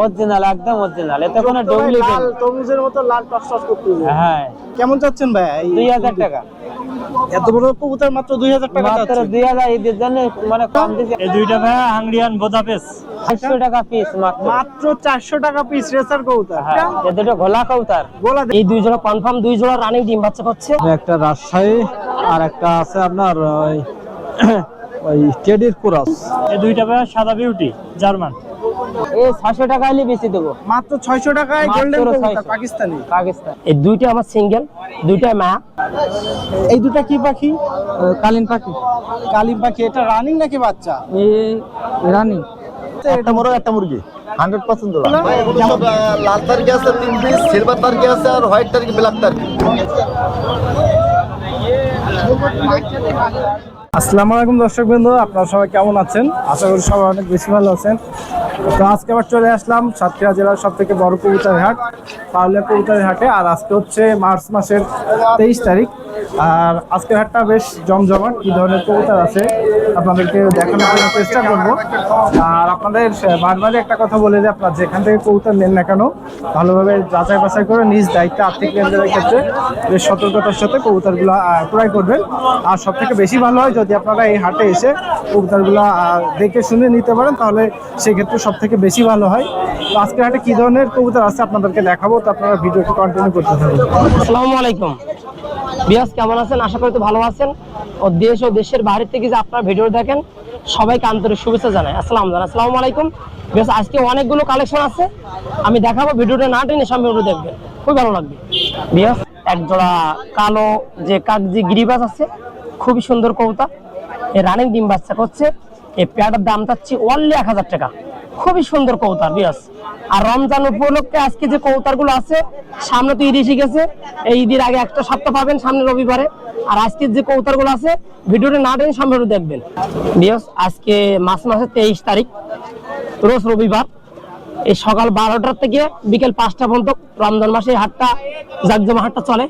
Original একদম original এতে কোনো ডুপ্লিকেট লাল তরমুজের মতো লাল টসটস করতেছে হ্যাঁ। কেমন চাচ্ছেন ভাই? এই দুই হাজার টাকা। এত বড় কবুতর মাত্র দুই হাজার টাকা মাত্র চাচ্ছেন। দুই হাজার ঈদের জন্য মানে কম দিচ্ছে এই দুইটা ভাই হাঙ্গরিয়ান বোদাপেস চারশো টাকা পিস মাত্র। মাত্র চারশো টাকা পিস রেসার কবুতর। হ্যাঁ এ দুটো ঘোলা কৌতার গোলা এই দুই জোড়া কনফার্ম দুই জোড়া রানিং ডিম বাচ্চা করছে একটা রাজশাহী আর একটা আছে আপনার ওই টেডির কুরাস এই দুইটা ভাই সাদা বিউটি জার্মান। এই ছশো টাকা হলে বেশি দেবো। মাত্র ছয়শো টাকায় মাত্র গোল্ডেন কবুতর পাকিস্তানি। পাকিস্তান। এই দুইটা আমার সিঙ্গেল দুইটা মা। এই দুটা কি পাখি? কালিন পাখি। কালিম পাখি এটা রানিং নাকি বাচ্চা? এই রানী একটা বড় একটা মুরগি। হান্ড্রেড পার্সেন্ট লাল তারিখে আছে তিন পিস সিলভার তারিখে আছে আর হোয়াইট তারিখে ব্ল্যাক তারিখ। আসসালামু আলাইকুম দর্শক বন্ধু আপনারা সবাই কেমন আছেন? আশা করি সবাই অনেক বেশি ভালো আছেন। তো আজকে আবার চলে আসলাম সাতক্ষীরা জেলার সব থেকে বড় কবুতরের হাট পাউলিয়া কবুতরের হাটে। আর আজকে হচ্ছে মার্চ মাসের তেইশ তারিখ। আর আজকের হাটটা বেশ জমজমাট, কি ধরনের কবুতর আছে আপনাদেরকে দেখানোর জন্য চেষ্টা করব। আর আপনাদের বারবারই একটা কথা বলে যে আপনার যেখান থেকে কবুতর নেন না কেন, ভালোভাবে যাচাই বাছাই করে নিজ দায়িত্বে আর্থিক লেনদেনের ক্ষেত্রে বেশ সতর্কতার সাথে কবুতরগুলো ক্রয় করবেন। আর সব থেকে বেশি ভালো হয় যদি আপনারা এই হাটে এসে কবুতরগুলো দেখে শুনে নিতে পারেন, তাহলে সেক্ষেত্রে সব থেকে বেশি ভালো হয়। তো আজকে হাটে কি ধরনের কবুতর আছে আপনাদেরকে দেখাবো, তো আপনারা ভিডিওটি কন্টিনিউ করতে থাকবেন আসসালামু আলাইকুম। বিয়াস, কেমন আছেন? আশা করি তো ভালো আছেন। ও দেশ ও দেশের বাইরে থেকে যে আপনার ভিডিও দেখেন, সবাইকে আন্তরিক শুভেচ্ছা জানাই। আসসালাম জানাই আসসালামু আলাইকুম। বিয়াস, আজকে অনেকগুলো কালেকশন আছে। আমি দেখাবো ভিডিওটা, না টেনে ভিডিও দেখবেন। খুব ভালো লাগবে। বিয়াস, এক জোড়া কালো যে কাগজি গিরিবাস আছে, খুবই সুন্দর কবুতর। এই রানিং ডিম বাচ্চা করছে। এই পেয়ারটার দাম চাচ্ছি অনলি এক হাজার টাকা। খুবই সুন্দর কৌতার বিয়াস। আর রমজান উপলক্ষে আজকে যে কবুতরগুলো আছে, সামনে তো ঈদ এসে গেছে। এই ঈদের আগে একটা সপ্তাহ পাবেন সামনে রবিবারে। আর আজকের যে কবুতরগুলো আছে, ভিডিওটা না টেনে সামনে দেখবেন। বিয়াস, আজকে মাস মাসের তেইশ তারিখ, রোজ রবিবার। এই সকাল বারোটার থেকে বিকেল পাঁচটা পর্যন্ত রমজান মাসে এই হাটটা জাকজমা হাটটা চলে।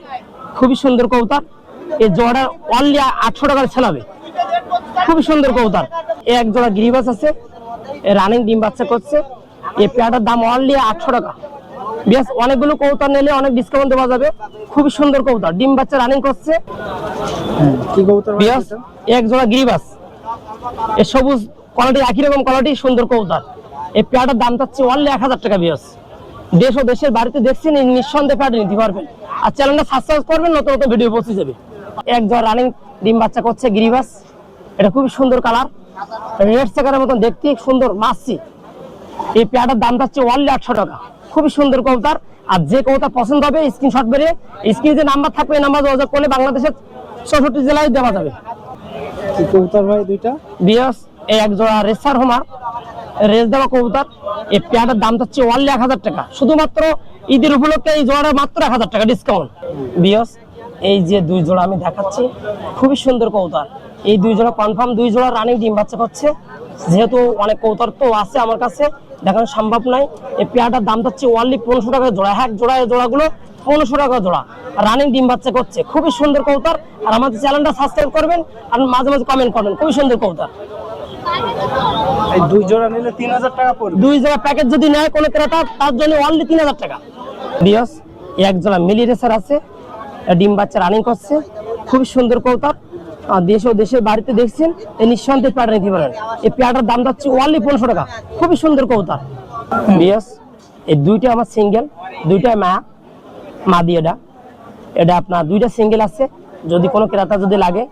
খুবই সুন্দর কৌতার এই জোড়া অনলি আটশো টাকার ছেলাবে খুবই সুন্দর কৌতার এক জোড়া গিরিবাস আছে রানিং ডিম বাচ্চা করছে। এই পেয়ারটার দাম অনলি আটশো টাকা। বেশ অনেকগুলো কবুতর নিলে অনেক ডিসকাউন্ট দেওয়া যাবে। খুবই সুন্দর কবুতর ডিম বাচ্চা রানিং করছে? এক জোড়া গিরিবাস। এ সবুজ কোয়ালিটি একই রকম কোয়ালিটি সুন্দর কৌতার এই পেয়ারটার দাম চাচ্ছে অনলি এক হাজার টাকা বিয়াস দেশ ও দেশের বাড়িতে দেখছেন নিঃসন্দেহে পেয়ারটা নিতে পারবেন। আর চ্যানেলটা সাবস্ক্রাইব করবেন নতুন নতুন ভিডিও পৌঁছে যাবে। এক জোড়া রানিং ডিম বাচ্চা করছে গিরিবাস। এটা খুবই সুন্দর কালার রেড চেকারের মতন দেখতে সুন্দর মাসি। এই পেয়ারটার দাম যাচ্ছে অনলি আটশো টাকা। খুবই সুন্দর কবুতর। আর যে কবুতর পছন্দ হবে স্ক্রিনশট বেরিয়ে স্ক্রিনে যে নাম্বার থাকবে এই নাম্বার যোগাযোগ করলে বাংলাদেশের চৌষট্টি জেলায় দেওয়া যাবে। কবুতর ভাই দুইটা? বিয়াস এই এক জোড়া রেসার হোমার রেস দেওয়া কবুতর। এই পেয়ারটার দাম যাচ্ছে অনলি এক হাজার টাকা। শুধুমাত্র ঈদের উপলক্ষে এই জোড়াটা মাত্র এক হাজার টাকা ডিসকাউন্ট বিয়াস এই যে দুই জোড়া আমি দেখাচ্ছি খুবই সুন্দর কবুতর। এই দুই জোড়া কনফার্ম দুই জোড়া রানিং ডিম বাচ্চা করছে যেহেতু অনেক কবুতর তো আছে আমার কাছে দেখানো সম্ভব নয়। এই পেয়ারটার দাম যাচ্ছে অনলি পনেরোশো টাকা জোড়া। এক জোড়া এই জোড়াগুলো পনেরোশো টাকা জোড়া। রানিং ডিম বাচ্চা করছে। খুবই সুন্দর কৌতার আর আমাদের চ্যানেলটা সাবস্ক্রাইব করবেন আর মাঝে মাঝে কমেন্ট করবেন। খুবই সুন্দর কৌতার এই দুই জোড়া নিলে তিন হাজার টাকা পড়বে। দুই জোড়া প্যাকেজ যদি নেয় কোনো ক্রেতা তার জন্য অনলি তিন হাজার টাকা। বিয়স এক জোড়া মিলি রেসার আছে ডিম বাচ্চা রানিং করছে। খুবই সুন্দর কৌতার দেশ ও দেশের বাড়িতে দেখছেন এই নিঃসন্দেহে পেয়ার নিতে পারেন এই পেয়ারটার দাম যাচ্ছে অনলি পনেরোশো টাকা। খুবই সুন্দর কৌতার বিয়স এই দুইটা আমার সিঙ্গেল দুইটা মা মা দিয়ে এটা। আপনার দুইটা সিঙ্গেল আছে। যদি কোনো ক্রেতা যদি লাগে,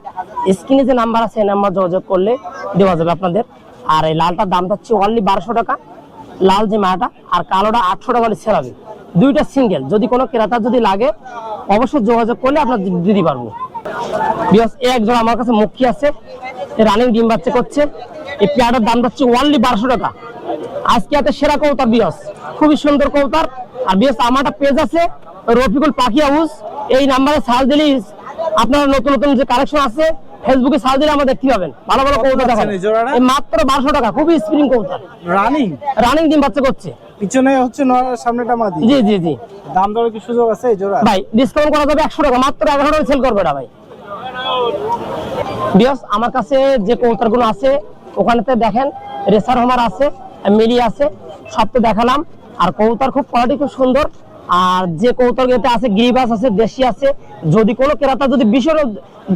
স্ক্রিনে যে নাম্বার আছে, এই নাম্বার যোগাযোগ করলে দেওয়া যাবে আপনাদের। আর এই লালটার দাম যাচ্ছে অনলি বারোশো টাকা। লাল যে মাটা, আর কালোটা আটশো টাকা হলে ছেড়াবে দুইটা সিঙ্গেল যদি কোনো ক্রেতা যদি লাগে, অবশ্যই যোগাযোগ করলে আপনার দিতে পারব। এই একজন আমার কাছে মুখী আছে রানিং ডিম বাচ্চা করছে এই পেয়ারটার দাম যাচ্ছে অনলি বারোশো টাকা। আজকে এত সেরা কৌতার বিয়স খুবই সুন্দর কৌতার আর বিয়স আমার পেজ আছে রফিকুল পাখি হাউস। এই নাম্বারে সার্চ দিলেই আপনারা নতুন নতুন যে কালেকশন আছে ফেসবুকে সার্চ দিলে আমরা দেখতে পাবেন। ভালো ভালো কৌতা দেখেন মাত্র বারোশো টাকা খুবই স্প্রিং কৌতার রানিং রানিং ডিম বাচ্চা করছে। পিছনে হচ্ছে নর- সামনেটা মাদি। জি জি জি। দাম দরের কি সুযোগ আছে এই জোড়া ভাই ডিসকাউন্ট করা যাবে একশো টাকা মাত্র এগারো টাকা সেল করবে না ভাই। বিয়স আমার কাছে যে কৌতারগুলো আছে ওখানেতে দেখেন রেসার হোমার আছে মিলি আছে সব তো দেখালাম। আর কবুতর খুব কোয়ালিটি খুব সুন্দর। আর যে কবুতর এতে আছে গিরিবাস আছে দেশি আছে যদি কোনো ক্রেতা যদি বিশের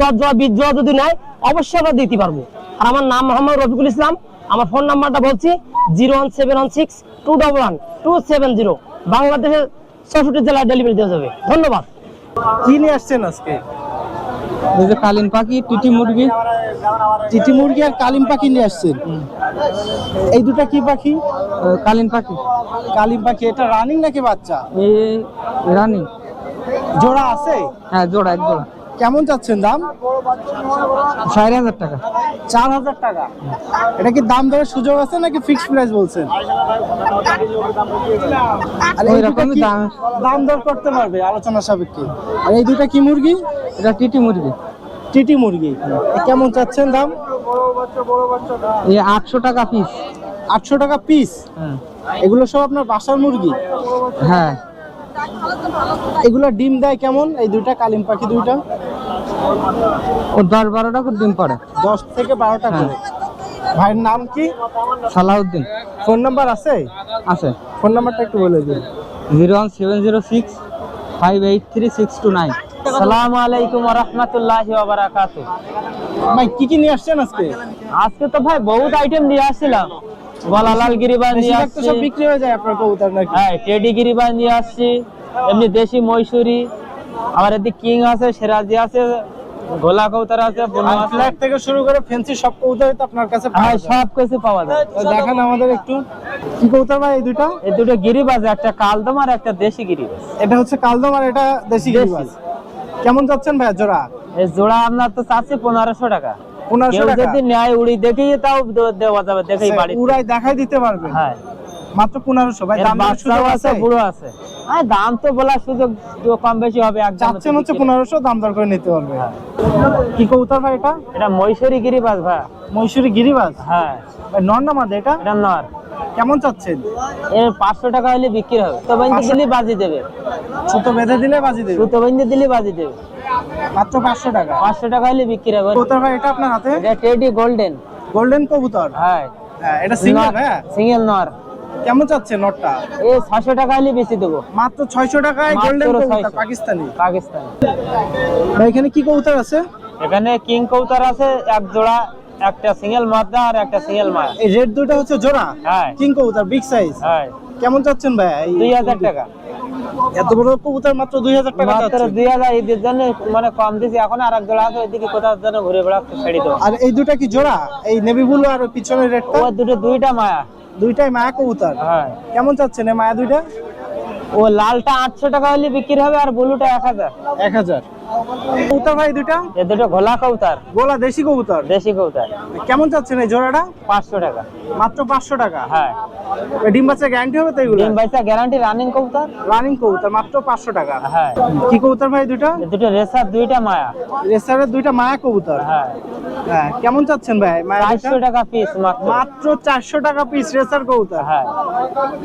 দশ জোড়া বিশ জোড়া যদি নেয় অবশ্যই আমরা দিতে পারব। আর আমার নাম মোহাম্মদ রফিকুল ইসলাম। আমার ফোন নাম্বারটা বলছি zero one seven one six two double one two seven zero. বাংলাদেশের চৌষট্টি জেলায় ডেলিভারি দেওয়া যাবে। ধন্যবাদ। কি নিয়ে আসছেন আজকে? এই যে কালিন পাখি টিটি মুরগি। চিটি মুরগি আর কালিম পাখি নিয়ে আসছেন? এই দুটা কি পাখি? কালিন পাখি। কালিম পাখি এটা রানিং নাকি বাচ্চা? এই রানিং। জোড়া আছে? হ্যাঁ জোড়া এক জোড়া। কেমন চাচ্ছেন দাম? চার হাজার টাকা। চার হাজার টাকা। এটা কি দাম দরের সুযোগ আছে নাকি ফিক্সড প্রাইস বলছেন। দাম। দর করতে পারবে আলোচনা সাপেক্ষে? আর এই দুটা কি মুরগি? এটা টিটি মুরগি। টিটি মুরগি। কেমন চাচ্ছেন দাম? এই আটশো টাকা পিস আটশো টাকা পিস হ্যাঁ। এগুলো সব আপনার বাসার মুরগি? হ্যাঁ। এগুলো ডিম দেয় কেমন? এই দুইটা কালিম পাখি দুইটা? ও দশ বারোটা করে ডিম পড়ে। দশ থেকে বারোটা করে। ভাইয়ের নাম কি? সালাউদ্দিন। ফোন নাম্বার আছে? আছে। ফোন নাম্বারটা একটু বলে দিন। Zero one seven zero six five eight three six two nine. সালাম আলাইকুম রহমতুল্লাহ বারাকাতু ভাই কি কি নিয়ে আসছেন আজকে? আজকে তো ভাই বহুত আইটেম নিয়ে আসছিলাম। গিরিবাজ নিয়ে আসছি। সব বিক্রি হয়ে যায় আপনার কবুতর নাকি? হ্যাঁ টেডি গিরিবাজ নিয়ে আসছি এমনি দেশি মৈশুরি আমার এদিকে কিং আছে সিরাজি আছে গোলা কৌতার আছে ফ্ল্যাট থেকে শুরু করে ফেন্সি সব কবুতর তো আপনার কাছে পাওয়া হ্যাঁ যায়। সব কিছু পাওয়া যায়। দেখান আমাদের একটু কি কবুতর ভাই এই দুটো এই দুটো গিরিবাজ একটা কালদম আর একটা দেশি গিরিবাজ। এটা হচ্ছে কালদম আর এটা দেশি। গিরিবাজ। কেমন যাচ্ছেন ভাই জোড়া? এই জোড়া আপনার তো চাচ্ছি পনেরোশো টাকা। পনেরোশো টাকা? যদি নেয় উড়ি দেখেই তাও দেওয়া যাবে দেখেই বাড়ি পুরাই দেখাই দিতে পারবে। হ্যাঁ। মাত্র পনেরোশো। ভাই দাম বাচ্চাও আছে বুড়ো আছে। হ্যাঁ দাম তো বলা সুযোগ কম বেশি হবে একদম চাচ্ছেন হচ্ছে পনেরোশো দাম দর করে নিতে পারবে। হ্যাঁ। কি কবুতর ভাই এটা? এটা মৈশুরি গিরিবাজ ভাই। মৈশুরি গিরিবাজ? হ্যাঁ। নর না মাদে এটা? এটা নর। কেমন চাচ্ছেন? এর পাঁচশো টাকা হলে বিক্রি হবে। তো বাইন্দে দিলে বাজি দেবে। ছোট বেঁধে দিলে বাজি দেবে? সুতো বাইন্দে দিলে বাজি দেবে। মাত্র পাঁচশো টাকা? পাঁচশো টাকা হলে বিক্রি হবে। কবুতর ভাই এটা আপনার হাতে? এটা টেডি গোল্ডেন। গোল্ডেন কবুতর? হ্যাঁ। হ্যাঁ এটা সিঙ্গেল হ্যাঁ? সিঙ্গেল নর। কেমন চাচ্ছে নটটা? এই ছশো টাকা হলে বেশি দেবো। মাত্র ছয়শো টাকায় গোল্ডেন কবুতর 600 পাকিস্তানি? ভাই এখানে কি কবুতর আছে? এখানে কিং কৌতার আছে এক জোড়া একটা সিঙ্গেল মাদা আর একটা সিঙ্গেল মায়া। এই রেড হচ্ছে জোড়া? হ্যাঁ। কিং কবুতর বিগ সাইজ? হ্যাঁ। কেমন চাচ্ছেন ভাই? এই দুই হাজার টাকা। এত বড় কবুতর মাত্র দুই হাজার টাকা মাত্র চাচ্ছেন দুই হাজার ঈদের জন্য মানে কম দিছি। এখন আর এক জোড়া আছে ওইদিকে কোথাও জন্য ঘুরে বেড়াচ্ছে ছেড়ে দেবো। আর এই দুটা কি জোড়া? এই নেভি ব্লু আর পিছনের রেডটা? ও দুটো দুইটা মায়া। দুইটাই মায়া কবুতর। হ্যাঁ। কেমন চাচ্ছে না মায়া দুইটা? ও লালটা আটশো টাকা হলে বিক্রি হবে আর ব্লুটা এক হাজার। এক হাজার। কবুতর ভাই দুইটা? এ দুটো ঘোলা কৌতার গোলা দেশি কবুতর? দেশি কৌতার কেমন চাচ্ছেন এই জোড়াটা? পাঁচশো টাকা। মাত্র পাঁচশো টাকা? হ্যাঁ। ডিম বাচ্চা গ্যারান্টি হবে তো এগুলো? ডিম পয়সা গ্যারান্টি রানিং কৌতার রানিং কবুতর মাত্র পাঁচশো টাকা। হ্যাঁ। কি কবুতর ভাই দুইটা? এ দুটো রেসার দুইটা মায়া। রেসারের দুইটা মায়া কবুতর? হ্যাঁ। হ্যাঁ কেমন চাচ্ছেন ভাই? চারশো? টাকা পিস মাত্র। মাত্র চারশো টাকা পিস রেসার কবুতর। হ্যাঁ।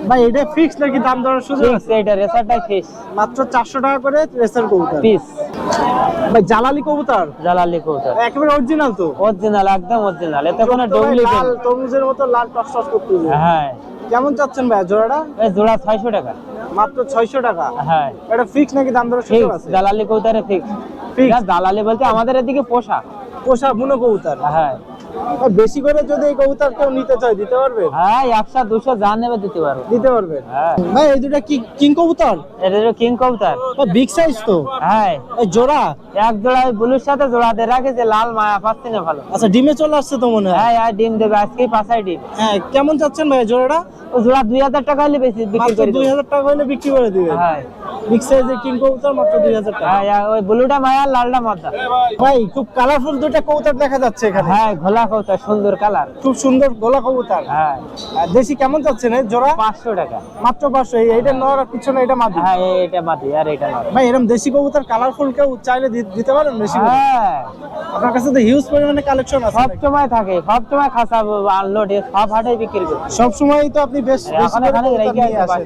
ভাই এটা ফিক্স নাকি দাম দরের সুযোগ? এইটা রেসারটাই ফিস মাত্র চারশো টাকা করে রেসার কবুতর। পিস ভাই জালালি কবুতর? জালালি কবুতর। একেবারে অরিজিনাল তো? অরিজিনাল একদম অরিজিনাল এতে কোনো ডুপ্লিকেট লাল তরমুজের মতো লাল টস টস করতেছে হ্যাঁ। কেমন চাচ্ছেন ভাই জোড়াটা? এই জোড়া ছয়শো টাকা। মাত্র ছয়শো টাকা? হ্যাঁ। এটা ফিক্স নাকি দাম ঠিক সুযোগ আছে? জালালি কবুতরে ফিক্স ফিক্স জালালি বলতে আমাদের এদিকে পোষা। পোষা বুনো কবুতর। হ্যাঁ। বেশি করে যদি এই কবুতর কেউ নিতে চায় দিতে পারবে? হ্যাঁ একশো দুশো যা নেবে দিতে পারব। দিতে পারবে? হ্যাঁ। ভাই এই দুটা কি কিং কবুতর? এটা হলো কিং কৌতার বিগ সাইজ তো? হ্যাঁ। এই জোড়া? এক জোড়া ওই ব্লুর সাথে জোড়া দিয়ে রাখেছে লাল মায়া পাচ্ছি না ভালো। আচ্ছা ডিমে চলে আসছে তো মনে হয়? হ্যাঁ আর ডিম দেবে আজকেই পাঁচাই ডিম। হ্যাঁ কেমন চাচ্ছেন ভাই জোড়াটা? ও জোড়া দুই হাজার টাকা হলে বেশি বিক্রি করে দুই হাজার টাকা হলে বিক্রি করে দিবে। হ্যাঁ। বিগ সাইজের কিং কবুতর মাত্র দুই হাজার টাকা। হ্যাঁ ওই ব্লুটা মায়া লালটা মাদা ভাই খুব কালারফুল দুইটা কবুতর দেখা যাচ্ছে এখানে। হ্যাঁ ঘোলা কৌতার সুন্দর কালার খুব সুন্দর গোলা কবুতর। হ্যাঁ। দেশি কেমন চাচ্ছেন এই জোড়া? পাঁচশো টাকা। মাত্র পাঁচশো। এই- এইটা নর আর পিছনে এটা মাদি। হ্যাঁ এটা মাটি আর এটা নয় ভাই এরকম দেশি কবুতর কালারফুল কেউ চাইলে দিতে পারেন বেশি হ্যাঁ। আপনার কাছে তো হিউজ পরিমাণে কালেকশন আছে সব সময় থাকে সব সময় খাসা আনলোড সব হাটে বিক্রি করে সব সময় তো আপনি বেশ কবুতর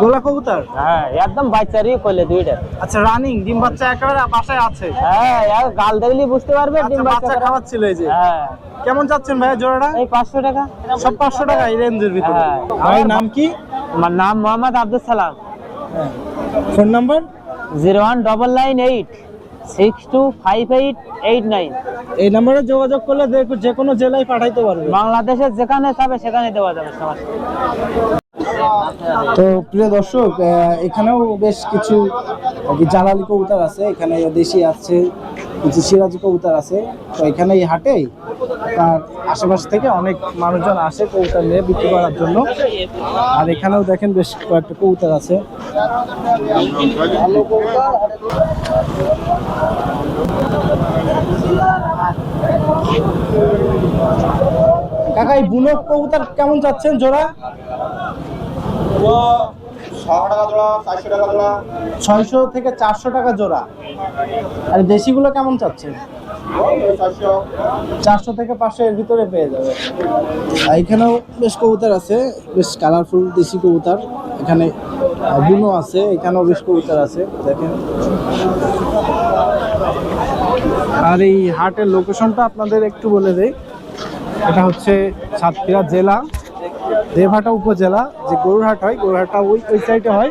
গোলা কবুতর? হ্যাঁ একদম বাচ্চারই করলে দুইটা। আচ্ছা রানিং ডিম বাচ্চা একেবারে বাসায় আছে। হ্যাঁ আর গাল দেখলি বুঝতে পারবে ডিম আচ্ছা, বাচ্চা বাচ্চা খাওয়াচ্ছিল এই যে। হ্যাঁ। কেমন চাচ্ছেন ভাই জোড়াটা? এই পাঁচশো টাকা। সব পাঁচশো টাকা এই রেঞ্জের ভিতরে। হ্যাঁ। ভাই নাম কি? আমার নাম Mohammad Abdul Salam. Phone number? Zero one double nine eight six two five eight eight nine. এই নাম্বারে যোগাযোগ করলে যে কোনো জেলায় পাঠাইতে পারবে। বাংলাদেশের যেখানে যাবে সেখানে দেওয়া যাবে সমস্যা। তো প্রিয় দর্শক এখানেও বেশ কিছু জালালি কবুতর আছে, এখানে দেশি আছে, কিছু সিরাজি কবুতর আছে। তো এখানে এই হাটে তার আশেপাশ থেকে অনেক মানুষজন আসে কবুতর নিয়ে বিক্রি করার জন্য। আর এখানেও দেখেন বেশ কয়েকটা কবুতর আছে। কাকা এই বুনক কবুতর কেমন চাচ্ছেন জোড়া? ছয়শো থেকে চারশো টাকা জোড়া। আর দেশিগুলো কেমন চাচ্ছেন? চারশো থেকে পাঁচশো এর ভিতরে পেয়ে যাবে। আর এখানেও বেশ কবুতর আছে বেশ কালারফুল দেশি কবুতর। এখানে বুনো আছে এখানেও বেশ কবুতর আছে দেখেন। আর এই হাটের লোকেশনটা আপনাদের একটু বলে দেই। এটা হচ্ছে সাতক্ষীরা জেলা। দেবহাটা উপজেলা যে গরুরহাট হয়, গরুরহাটটা ওই ওই সাইডে হয়।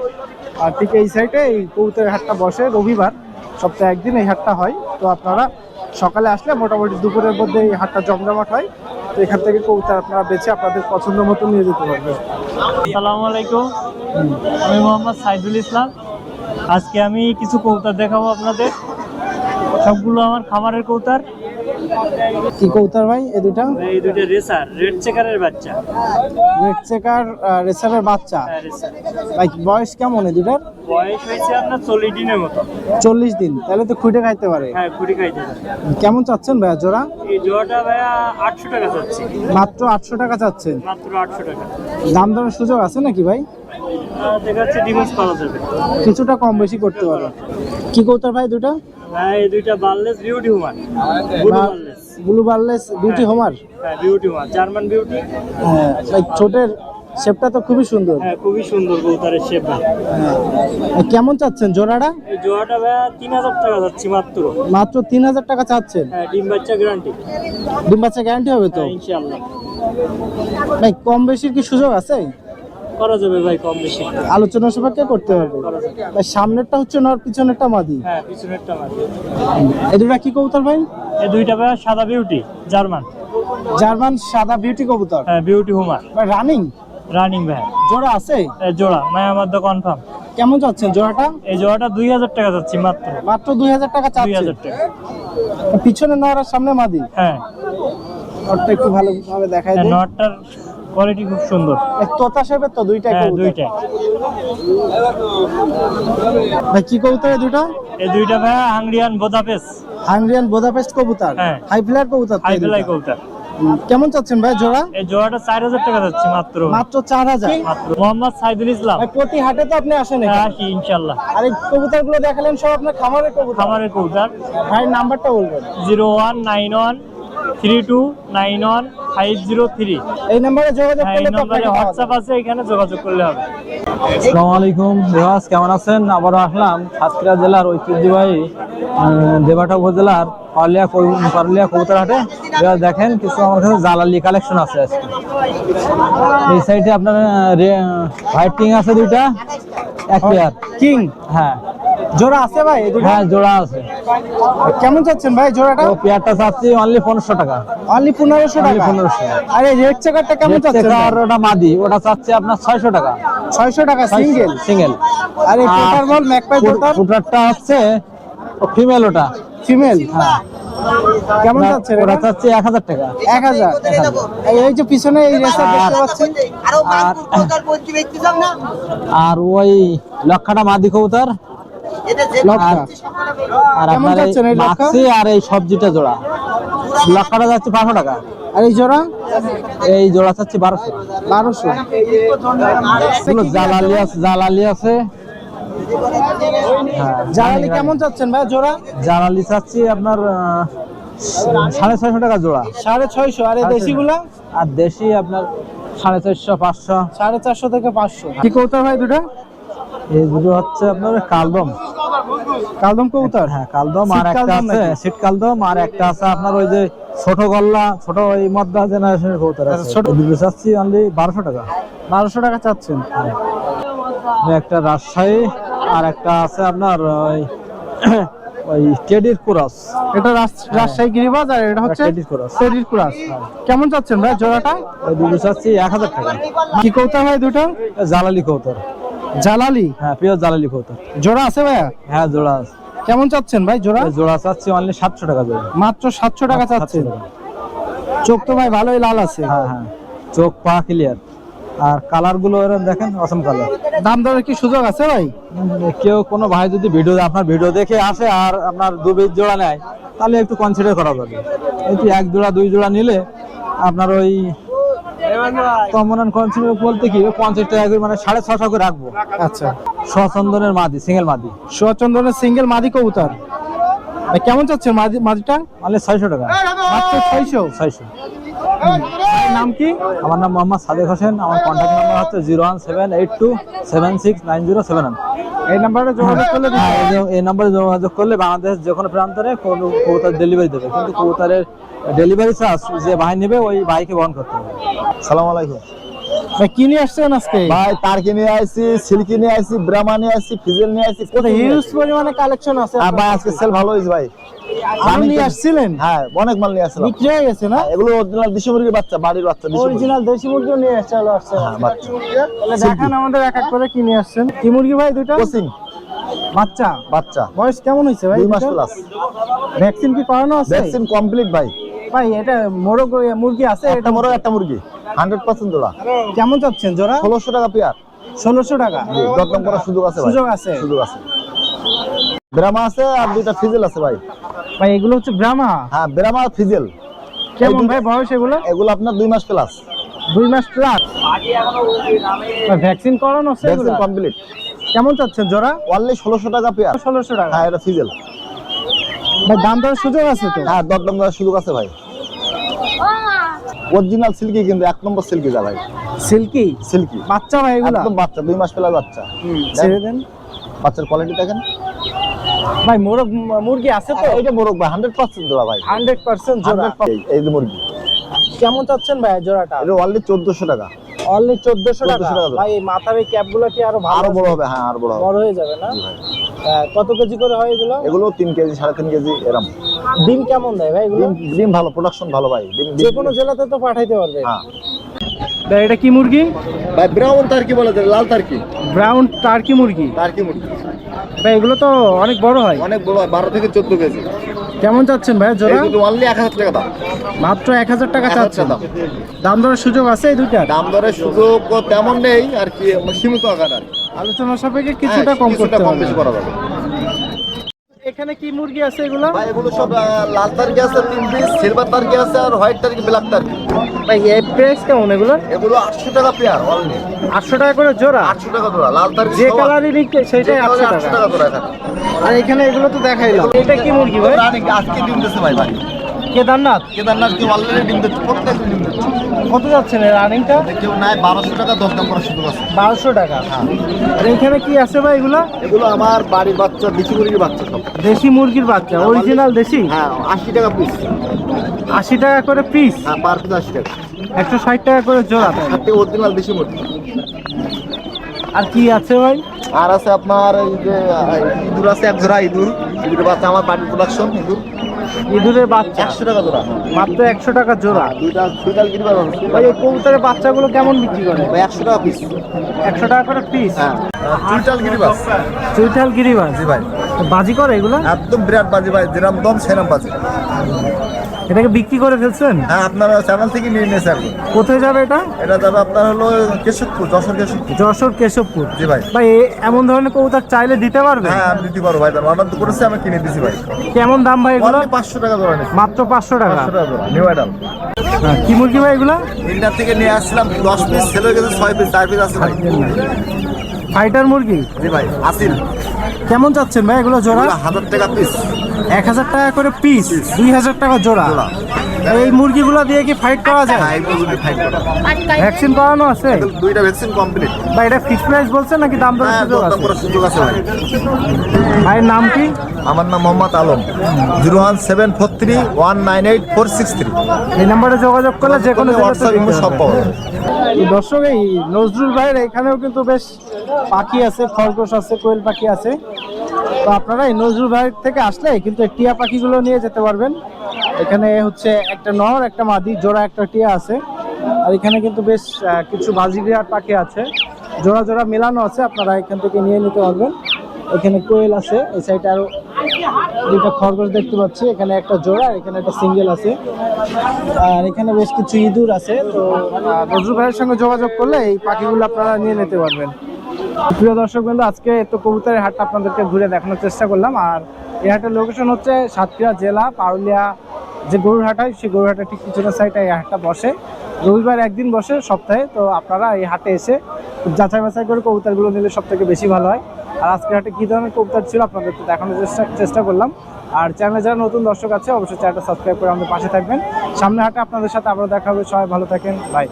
আর ঠিক এই সাইডে এই কবুতরের হাটটা বসে রবিবার। সপ্তাহে একদিন এই হাটটা হয়। তো আপনারা সকালে আসলে মোটামুটি দুপুরের মধ্যে এই হাটটা জমজমাট হয়। তো এখান থেকে কবুতর আপনারা বেছে আপনাদের পছন্দ মতো নিয়ে যেতে পারবেন। আসসালামু আলাইকুম। আমি মোহাম্মদ সাইদুল ইসলাম। আজকে আমি কিছু কৌতার দেখাবো আপনাদের। সবগুলো আমার খামারের কৌতার কি কবুতর ভাই এ দুটা এই দুটো রেসার রেড চেকারের বাচ্চা। রেড চেকার রেসারের বাচ্চা? হ্যাঁ, ভাই বয়স কেমন এ দুটার বয়স হয়েছে আপনার চল্লিশ দিনের মতো। চল্লিশ দিন তাহলে তো খুঁটে খাইতে পারে। হ্যাঁ কুড়ি খাইতে পারে। কেমন চাচ্ছেন ভাইয়া জোড়া? এই জোয়াটা ভাইয়া আটশো টাকা চাচ্ছি। মাত্র আটশো টাকা চাচ্ছেন? মাত্র আটশো টাকা। দাম দরের সুযোগ আছে নাকি ভাই? দেখা যাচ্ছে ডিমেন্স পাওয়া যাবে। কিছুটা কম বেশি করতে পারো। কি কৌতার ভাই দুটো ভাই এই দুইটা barless beauty homer blue barless blue barless beauty homer? হ্যাঁ বিউটি হুমান জার্মান বিউটি। হ্যাঁ ছোটের শেপটা তো খুবই সুন্দর। হ্যাঁ খুবই সুন্দর কৌতারের শেপ ভাই। হ্যাঁ। কেমন চাচ্ছেন জোড়াটা? এই জোয়াটা ভাইয়া তিন হাজার টাকা যাচ্ছি মাত্র। মাত্র তিন হাজার টাকা চাচ্ছেন? হ্যাঁ ডিম বাচ্চা গ্যারান্টি ডিম বাচ্চা গ্যারান্টি হবে তো? হ্যাঁ ইনশাআল্লাহ। ভাই কম বেশির কি সুযোগ আছে? করা যাবে ভাই কম বেশি। আলোচনা সাপেক্ষে করতে পারবে? ভাই সামনেরটা হচ্ছে নর পিছনেরটা মাদি? হ্যাঁ পিছনেরটা মাঝে এই দুটা কি কবুতর ভাই? এই দুইটা ভাইয়া সাদা বিউটি জার্মান। জার্মান সাদা বিউটি কবুতর? হ্যাঁ বিউটি হুমার। ভাই রানিং রানিং ভাই। জোড়া আছে? জোড়া মায়া মধ্যে কনফার্ম কেমন চাচ্ছেন জোড়াটা? এই জোড়াটা দুই হাজার টাকা যাচ্ছি মাত্র। মাত্র দুই হাজার টাকা দুই হাজার টাকা। পিছনে নর আর সামনে মাদি? হ্যাঁ। নরটা একটু ভালোভাবে দেখাই হ্যাঁ, নটটার কোয়ালিটি খুব সুন্দর। তোতা শেপের তো দুইটাই হ্যাঁ কবুতর। ভাই কি কবুতর এই দুটো এই দুইটা ভাইয়া হাংরিয়ান বোদাপেস হাঙ্গরিয়ান বোদাপেস্ট কবুতর? হ্যাঁ। হাই ফ্লায়ার কবুতর হাই হুম, কেমন চাচ্ছেন ভাই জোড়া? এই জোড়াটা চার হাজার টাকা যাচ্ছি মাত্র। মাত্র চার হাজার। মাত্র। মোহাম্মদ সাইদুল ইসলাম। ভাই প্রতি হাটে তো আপনি আসেন হ্যাঁ। আসি ইনশাল্লাহ আর এই কবুতরগুলো দেখালেন সব আপনার খামারের কবুতর। খামারের কৌতার ভাই নাম্বারটা বলবেন। Zero one nine one three two nine one five zero three. এই নাম্বারে যোগাযোগ হ্যাঁ এই নম্বরে হোয়াটসঅ্যাপ আছে এখানে যোগাযোগ করলে হবে। আসসালামু আলাইকুম রেওয়াজ কেমন আছেন? আবারও আসলাম সাতক্ষীরা জেলার ঐতিহ্যবাহী দেবাটা উপজেলার পারলিয়া পারলিয়া কবুতর হাটে রেওয়াজ দেখেন কিছু আমার কাছে জালালি কালেকশন আছে আজকে। এই সাইডে আপনার হোয়াইট কিং আছে দুইটা এক পেয়ার কিং হ্যাঁ। জোড়া আছে ভাই হ্যাঁ জোড়া আছে। কেমন চাচ্ছেন ভাই জোড়াটা? পেয়ারটা চাচ্ছি অনলি পনেরোশো টাকা। অনলি পনেরোশো টাকা? 1500 আর এই রেড চেকারটা কেমন চাচ্ছেন আর ওটা মাদি ওটা চাচ্ছে আপনার ছয়শো টাকা। ছয়শো টাকা সিঙ্গেল সিঙ্গেল আর এই বল ম্যাকপাই টোটার ফুটারটা হচ্ছে ফিমেল ওটা। ফিমেল হ্যাঁ। কেমন চাচ্ছেন ওটা এটা? চাচ্ছে এক হাজার টাকা। এক হাজার। এই- যে পিছনে এই রেসার দেখতে আর ওই লক্ষাটা মাদি কবুতর। আর আপনার এই? মাছি আর সবজিটা জোড়া। লক্ষাটা যাচ্ছে পাঁচশো টাকা। আর এই জোড়া? এই জোড়া চাচ্ছে বারোশো। বারোশো। জালালি আছে জালালি আছে। হ্যাঁ কেমন চাচ্ছেন ভাই জোড়া? জালালি চাচ্ছি আপনার সাড়ে ছয়শো টাকা জোড়া। সাড়ে ছয়শো আর এই দেশিগুলা? আর দেশি আপনার সাড়ে চারশো পাঁচশো। সাড়ে চারশো থেকে পাঁচশো। কি কৌতার ভাই দুটো? এই দুটো হচ্ছে আপনার কালদম। কালদম কৌতার হ্যাঁ কালদম আর একটা আছে? শীত কালদম আর একটা আছে আপনার ওই যে ছোট গল্লা ছোট ওই মদ্দা জেনারেশনের কৌতার আছে। আচ্ছা, ছোট ছোট- দুটো চাচ্ছি অনলি বারোশো টাকা। বারোশো টাকা চাচ্ছেন? একটা রাজশাহী আর একটা আছে আপনার ওই ওই টেডির কুরাস। এটা রাজশাহী গিরিবাজ আর এটা হচ্ছে টেডির কুরাস। সেরির কুরাস। কেমন চাচ্ছেন ভাই জোড়াটা? ওই দুটো চাচ্ছি এক হাজার টাকা। কি কৌতা হয় দুটো? জালালি কৌতর জালালি? হ্যাঁ পিওর জালালি কৌতর জোড়া আছে ভাইয়া? হ্যাঁ জোড়া আছে। কেমন চাচ্ছেন ভাই জোড়া? জোড়া চাচ্ছি অনলি সাতশো টাকা জোড়া। মাত্র সাতশো টাকা চাচ্ছেন। 700 চোখ তো ভাই ভালোই লাল আছে। হ্যাঁ হ্যাঁ। চোখ পা ক্লিয়ার আর কালারগুলো দেখেন অসম কালার দাম দরের কি সুযোগ আছে ভাই? কেউ কোনো ভাই যদি ভিডিও আপনার ভিডিও দেখে আসে আর আপনার দু বীজ জোড়া নেয় তাহলে একটু কনসিডার করা যাবে। একটু এক জোড়া দুই জোড়া নিলে আপনার ওই কমন কনসিডার বলতে কি ওই পঞ্চাশ টাকা করে মানে সাড়ে ছশো করে রাখব। আচ্ছা। সচন্দনের মাদি সিঙ্গেল মাদি। সচন্দনের সিঙ্গেল মাদি কবুতর। কেমন চাচ্ছে মাদি মাদিটা? মানে ছয়শো টাকা। মাত্র ছয়শো? ছয়শো। নাম কি? আমার নাম মোহাম্মদ সাদেক হোসেন। আমার কন্ট্যাক্ট নাম্বার হচ্ছে zero one seven eight two seven six nine zero seven one এই নাম্বারে যোগাযোগ করলে হ্যাঁ, এই নাম্বারে যোগাযোগ করলে বাংলাদেশ যে কোনো প্রান্তরে কোনো কবুতার ডেলিভারি দেবে। কিন্তু কবুতারের ডেলিভারি চার্জ যে ভাই নেবে ওই ভাইকে বহন করতে হবে। সালাম আলাইকুম। কি নিয়ে আসছেন আজকে? ভাই তারকে নিয়ে আসছি সিল্কি নিয়ে আসছি ব্রাহ্মা নিয়ে আসছি ফিজেল নিয়ে আসছি হিউজ পরিমাণে কালেকশন আছে ভাই আজকে সেল ভালো হয়েছে ভাই। আরও নিয়ে আসছিলেন? হ্যাঁ অনেক মাল নিয়ে আসছিলাম বিক্রি হয়ে গেছে না? এগুলো অরিজিনাল দেশি মুরগির বাচ্চা বাড়ির বাচ্চা অরিজিনাল দেশি মুরগিও নিয়ে আসছে হলো আসছে। হ্যাঁ বাচ্চা। তাহলে দেখান আমাদের এক এক করে কি নিয়ে আসছেন। কি মুরগি ভাই দুটো কোচিং বাচ্চা। বাচ্চা। বয়স কেমন হয়েছে ভাই দুই মাস প্লাস ভ্যাকসিন কি করানো আছে? ভ্যাকসিন কমপ্লিট ভাই। ভাই এটা মোরগ মুরগি আছে একটা বড় একটা মুরগি। হান্ড্রেড পার্সেন্ট জোড়া। কেমন চাচ্ছেন জোড়া? ষোলোশো টাকা পেয়ার। ষোলোশো টাকা। দরদাম করার সুযোগ আছে। সুযোগ আছে। সুযোগ আছে। ব্রাহ্মা আছে আর দুইটা ফিজেল আছে ভাই। ভাই এগুলো হচ্ছে ব্রাহ্মা? হ্যাঁ ব্রাহ্মা আর ফিজেল। কেমন ভাই বয়স এগুলো? এগুলো আপনার দুই মাস প্লাস দুই মাস প্লাস ভ্যাকসিন করানো আছে ভ্যাকসিন কমপ্লিট কেমন চাচ্ছেন জোড়া? অনলি ষোলোশো টাকা পেয়ার। ষোলোশো টাকা। হ্যাঁ এটা ফিজেল। ভাই দাম দরের সুযোগ আছে তো? হ্যাঁ দরদাম করার সুযোগ আছে ভাই। অরিজিনাল সিল্কি কিন্তু এক নম্বর সিল্কি যা ভাই। সিল্কি সিল্কি বাচ্চা ভাই এগুলো? একদম বাচ্চা দুই মাস প্লাস বাচ্চা। ছেড়ে দেন। বাচ্চার কোয়ালিটি দেখেন। ভাই মোরগ মুরগি আছে তো? এইটা মোরগ ভাই হান্ড্রেড পার্সেন্ট জোড়া ভাই। হান্ড্রেড পার্সেন্ট জোড়া। 100% এই যে মুরগি। কেমন চাচ্ছেন ভাই জোড়াটা? এটা অনলি চোদ্দশো টাকা। অনলি চোদ্দশো টাকা? 1400 টাকা ভাই এই মাথার এই ক্যাপগুলো কি আরও ভালো আরও বড় হবে হ্যাঁ আরও বড় হবে। বড় হয়ে যাবে না? কত কেজি করে হয় এগুলো? এগুলো তিন কেজি সাড়ে তিন কেজি এরম। ডিম কেমন দেয় ভাই ডিম ডিম ভালো প্রোডাকশন ভালো ভাই। ডিম যে কোনো জেলাতে তো পাঠাইতে পারবে। হ্যাঁ। ভাই এটা কি মুরগি? ভাই ব্রাউন তার্কি বলে লাল তার্কি ব্রাউন টার্কি মুরগি? তার্কি মুরগি। ভাই এগুলো তো অনেক বড় হয়। অনেক বড় হয় বারো থেকে চোদ্দ কেজি। কেমন চাচ্ছেন ভাই জোড়া? অনলি এক হাজার টাকা দাম। মাত্র এক হাজার টাকা 1000 চাচ্ছেন। দাম। দাম দরের সুযোগ আছে এই দুইটা দাম দরের সুযোগ তেমন নেই আর কি সীমিত আকার আর কি। আলোচনা সাপেক্ষে কিছুটা হ্যাঁ, কম করতে কম হবে। বেশি করা যাবে। এখানে কি মুরগি আছে এগুলো? ভাই এগুলো সব লাল তার্কি আছে তিন পিস সিলভার তার্কি আছে আর হোয়াইট তার্কি ব্ল্যাক তার্কি ভাই এই প্রাইস কেমন এগুলো? এগুলো আটশো টাকা পেয়ার অনলি আটশো টাকা করে জোড়া? আটশো টাকা জোড়া লাল তার্কি যে কালারই নিচ্ছে সেটাই আটশো আটশো টাকা। টাকা জোড়া এখানে। আর এখানে এগুলো তো দেখাইলাম। এটা কি মুরগি ভাই? আজকে ডিম দিচ্ছে ভাই ভাই। কেদারনাথ? কেদারনাথ কি অলরেডি ডিম দিচ্ছে প্রত্যেক ডিম দিচ্ছে। কত যাচ্ছেন এই রানিংটা কেউ নাই বারোশো টাকা দরদাম করার সুযোগ আছে। বারোশো টাকা। আর এখানে কি আছে ভাই এগুলো? এগুলো আমার বাড়ির বাচ্চা দেশি মুরগির বাচ্চা সব। দেশি মুরগির বাচ্চা অরিজিনাল দেশি? হ্যাঁ আশি টাকা পিস আশি টাকা করে পিস হ্যাঁ পার পিস আশি টাকা। একশো ষাট টাকা করে জোড়া। হাতে অরিজিনাল দেশি মুরগি। আর কি আছে ভাই? আর আছে আপনার এই যে ইঁদুর আছে এক জোড়া ইঁদুর। ইঁদুর বাচ্চা আমার বাড়ির প্রোডাকশন ইঁদুর। ইঁদুরের বাচ্চা। একশো টাকা জোড়া। মাত্র একশো টাকা জোড়া। দুইটা সুইটাল পারব ভাই এই কবুতরের বাচ্চাগুলো কেমন বিক্রি করে? ভাই একশো টাকা পিস একশো টাকা করে পিস হ্যাঁ। সুইটাল গিরিবাস চুইটাল গিরিবাস জি ভাই। বাজি করে এগুলো? একদম বিরাট বাজি ভাই যেরকম দম সেরম বাজি। এটাকে বিক্রি করে ফেলছেন? হ্যাঁ আপনারা চ্যানেল থেকে নিয়ে নিয়েছে এখন কোথায় যাবে এটা? এটা যাবে আপনার হলো কেশবপুর যশোর কেশবপুর। যশোর কেশবপুর। জি ভাই। ভাই এ- এমন ধরনের কবুতর চাইলে দিতে পারবে? হ্যাঁ আমি দিতে পারব ভাই অর্ডার তো করেছি আমি কিনে দিছি ভাই। কেমন দাম ভাই এগুলো? অনলি পাঁচশো টাকা জোড়া নিচ্ছি মাত্র পাঁচশো টাকা? পাঁচশো টাকা জোড়া নিউ আইডাল হ্যাঁ, কি মুরগি ভাই এগুলো? ইন্ডিয়া থেকে নিয়ে আসছিলাম দশ পিস সেল হয়ে গেছে ছয় পিস চার পিস আছে ভাই। ফাইটার মুরগি। জি ভাই আসিল। কেমন চাচ্ছেন ভাই এগুলো জোড়া? হাজার টাকা পিস এক হাজার টাকা করে পিস দুই হাজার টাকা জোড়া। এই মুরগিগুলো দিয়ে কি ফাইট করা যায়? ভ্যাকসিন করানো আছে? দুইটা ভ্যাকসিন কমপ্লিট বা এটা ফিক্স প্রাইস বলছেন নাকি দাম দরের হ্যাঁ সুযোগ আছে? সুযোগ আছে ভাই। ভাইয়ের নাম কি? আমার নাম Mohammad Alam. Zero one seven four three one nine eight four six three. এই নাম্বারে যোগাযোগ করলে যে কোনো হোয়াটসঅ্যাপ সব পাওয়া এই দর্শক এই নজরুল ভাইয়ের এখানেও কিন্তু বেশ পাখি আছে খরগোশ আছে কোয়েল পাখি আছে। তো আপনারা এই নজরুল ভাইয়ের থেকে আসলে কিন্তু টিয়া পাখিগুলো নিয়ে যেতে পারবেন। এখানে হচ্ছে একটা নর, একটা মাদি, জোড়া একটা টিয়া আছে। আর এখানে কিন্তু বেশ কিছু বাজিবিয়ার পাখি আছে। জোড়া জোড়া মেলানো আছে, আপনারা এখান থেকে নিয়ে নিতে পারবেন। এখানে কোয়েল আছে, এই সাইডে আরও দুইটা খরগোশ দেখতে পাচ্ছি। এখানে একটা জোড়া এখানে একটা সিঙ্গেল আছে। আর এখানে বেশ কিছু ইঁদুর আছে। তো নজরুল ভাইয়ের সঙ্গে যোগাযোগ করলে এই পাখিগুলো আপনারা নিয়ে নিতে পারবেন। প্রিয় দর্শক বন্ধু, আজকে তো কবুতরের হাটটা আপনাদেরকে ঘুরে দেখানোর চেষ্টা করলাম। আর এই হাটের লোকেশন হচ্ছে সাতক্ষীরা জেলা পারুলিয়া। যে গরুর হাট হয়, সেই গরুর হাটের ঠিক পিছনের সাইডে এই হাটটা বসে। রবিবার একদিন বসে সপ্তাহে, তো আপনারা এই হাটে এসে যাচাই বাছাই করে কবুতরগুলো নিলে সব থেকে বেশি ভালো হয়। আর আজকে হাটে কী ধরনের কবুতর ছিল আপনাদেরকে দেখানোর চেষ্টা চেষ্টা করলাম। আর চ্যানেলে যারা নতুন দর্শক আছে, অবশ্যই চ্যানেলটা সাবস্ক্রাইব করে আমাদের পাশে থাকবেন। সামনে হাটে আপনাদের সাথে আবার দেখা হবে। সবাই ভালো থাকেন। বাই